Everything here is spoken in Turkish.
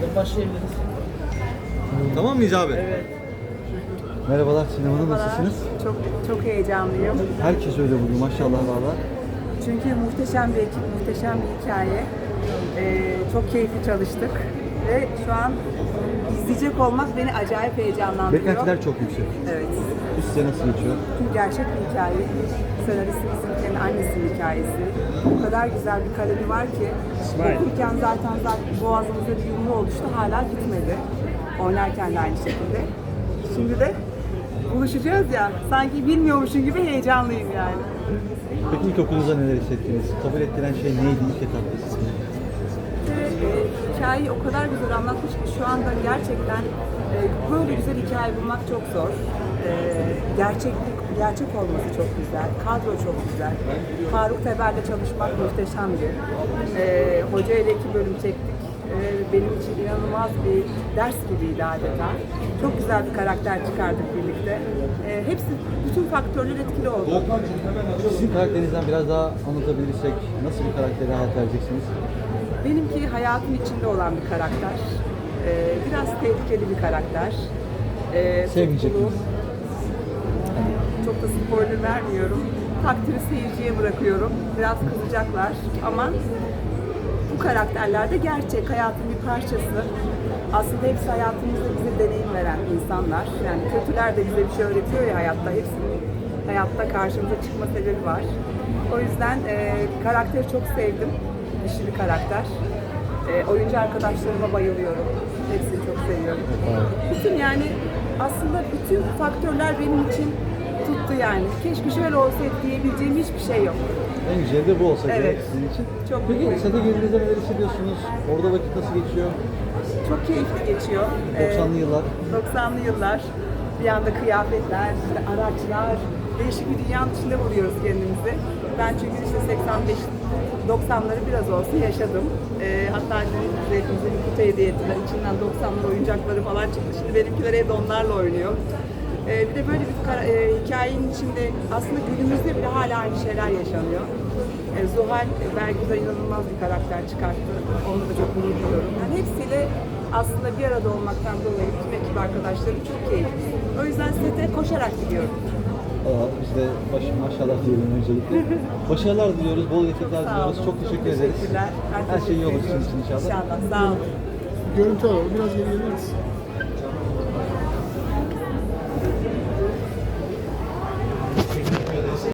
Tamamdır, başlayabiliriz. Tamam mıyız abi? Evet. Merhabalar Sinem Hanım Merhabalar. nasılsınız? Çok çok heyecanlıyım. Herkes öyle bugün maşallah valla. Çünkü muhteşem bir ekip, muhteşem bir hikaye. Ee, çok keyifli çalıştık ve şu an izleyecek olmak beni acayip heyecanlandırıyor. Beklentiler çok yüksek. Evet. Bu size nasıl geçiyor? Çünkü gerçek bir hikaye. Senaristimizin kendi annesinin hikayesi. O kadar güzel bir kalemi var ki okurken zaten, zaten boğazımızda bir yumru oluştu. Hala bitmedi. Oynarken de aynı şekilde. Şimdi de buluşacağız ya. Sanki bilmiyormuşum gibi heyecanlıyım yani. Peki ilk okulunuzda neler hissettiniz? Kabul ettiren şey neydi ilk etapta hikayeyi o kadar güzel anlatmış ki şu anda gerçekten e, böyle güzel hikaye bulmak çok zor. E, gerçeklik, gerçek olması çok güzel. Kadro çok güzel. Faruk Teber'le çalışmak muhteşemdi. E, hoca ile iki bölüm çektik. E, benim için inanılmaz bir ders gibiydi adeta. Çok güzel bir karakter çıkardık birlikte. E, hepsi, bütün faktörler etkili oldu. Sizin karakterinizden biraz daha anlatabilirsek nasıl bir karakteri hayat vereceksiniz? Benimki hayatın içinde olan bir karakter. Ee, biraz tehlikeli bir karakter. Ee, Sevmeyecek miyiz? Çok da spoiler vermiyorum. Takdiri seyirciye bırakıyorum. Biraz kızacaklar ama bu karakterler de gerçek, hayatın bir parçası. Aslında hepsi hayatımızda bize deneyim veren insanlar. Yani kötüler de bize bir şey öğretiyor ya hayatta. Hepsinin hayatta karşımıza çıkma sebebi var. O yüzden e, karakteri çok sevdim. Dişi bir karakter. E, oyuncu arkadaşlarıma bayılıyorum. Hepsini çok seviyorum. Bütün yani aslında bütün faktörler benim için tuttu yani. Keşke şöyle olsaydı diyebileceğim hiçbir şey yok. En güzeli de bu olsa Evet. gerek sizin için. Çok Peki mutluyum. sete girdiğinizde neler hissediyorsunuz? Orada vakit nasıl geçiyor? Çok keyifli geçiyor. Ee, 90'lı yıllar. 90'lı yıllar. Bir anda kıyafetler, işte araçlar, değişik bir dünyanın içinde buluyoruz kendimizi. Ben çünkü işte 85 90'ları biraz olsun yaşadım. Ee, hatta hepimize bir kutu hediye ettiler. İçinden 90'lar oyuncakları falan çıktı. Şimdi benimkiler evde onlarla oynuyor. Ee, bir de böyle bir kara- e, hikayenin içinde aslında günümüzde bile hala aynı şeyler yaşanıyor. Ee, Zuhal e, Bergüzar inanılmaz bir karakter çıkarttı. Onu da çok gurur duyuyorum. Yani hepsiyle aslında bir arada olmaktan dolayı bütün ekip arkadaşlarım çok keyifli. O yüzden sete koşarak gidiyorum. Biz de baş, maşallah diyelim öncelikle. Başarılar diliyoruz, bol yetenekler Sağ diliyoruz. olun. Çok teşekkür ederiz. Teşekkürler. Ben Her şey iyi teşekkür olur sizin ediyorum. için inşallah. İnşallah. Sağ olun. Görüntü alalım. Biraz geri gelir misin?